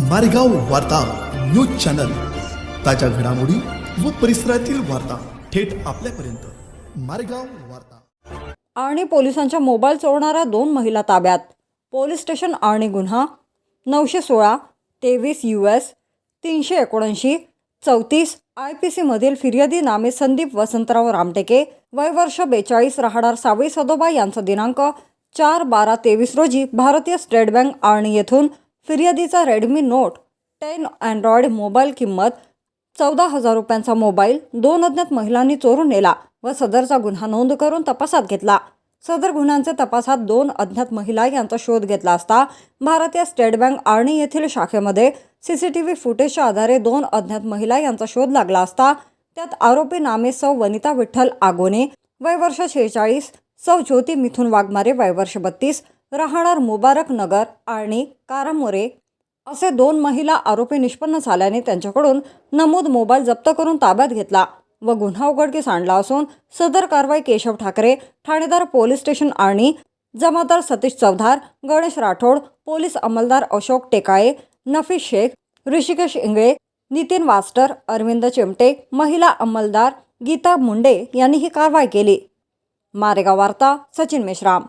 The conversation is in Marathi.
मारेगाव वार्ता न्यूज चॅनल. ताज्या घडामोडी व परिसरातील वार्ता थेट आपल्यापर्यंत. मारेगाव वार्ता. आर्णी पोलिसांच्या मोबाईल चोरणाऱ्या दोन महिला ताब्यात. पोलीस स्टेशन आणि गुन्हा नऊशे सोळा तेवीस यू एस तीनशे एकोणऐंशी चौतीस आय पी सीमधील फिर्यादी नामे संदीप वसंतराव रामटेके वय वर्ष बेचाळीस राहणार सावळी सदोबा यांचा दिनांक चार बारा तेवीस रोजी भारतीय स्टेट बँक आर्णी येथून फिर्यादीचा Redmi Note ten Android mobile किंमत चौदा हजार रुपयांचा मोबाईल दोन अज्ञात महिलांनी चोरून नेला व सदरचा गुन्हा नोंद करून तपासात घेतला. सदर गुन्ह्यांच्या तपासात दोन अज्ञात महिला यांचा शोध घेतला असता भारतीय स्टेट बँक आर्णी येथील शाखेमध्ये सीसीटीव्ही फुटेजच्या आधारे दोन अज्ञात महिला यांचा शोध लागला असता त्यात आरोपी नामे सौ वनिता विठ्ठल आगोने वय वर्ष शेहेचाळीस सौ ज्योती मिथुन वाघमारे वय वर्ष बत्तीस राहणार मुबारक नगर आर्णी कारामोरे असे दोन महिला आरोपी निष्पन्न झाल्याने त्यांच्याकडून नमूद मोबाईल जप्त करून ताब्यात घेतला व गुन्हा उघडकीस आणला असून सदर कारवाई केशव ठाकरे ठाणेदार पोलीस स्टेशन आणि जमादार सतीश चौधार गणेश राठोड पोलीस अंमलदार अशोक टेकाळे नफीस शेख ऋषिकेश इंगळे नितीन वास्टर अरविंद चिमटे महिला अंमलदार गीता मुंडे यांनी ही कारवाई केली. मारेगाव वार्ता सचिन मेश्राम.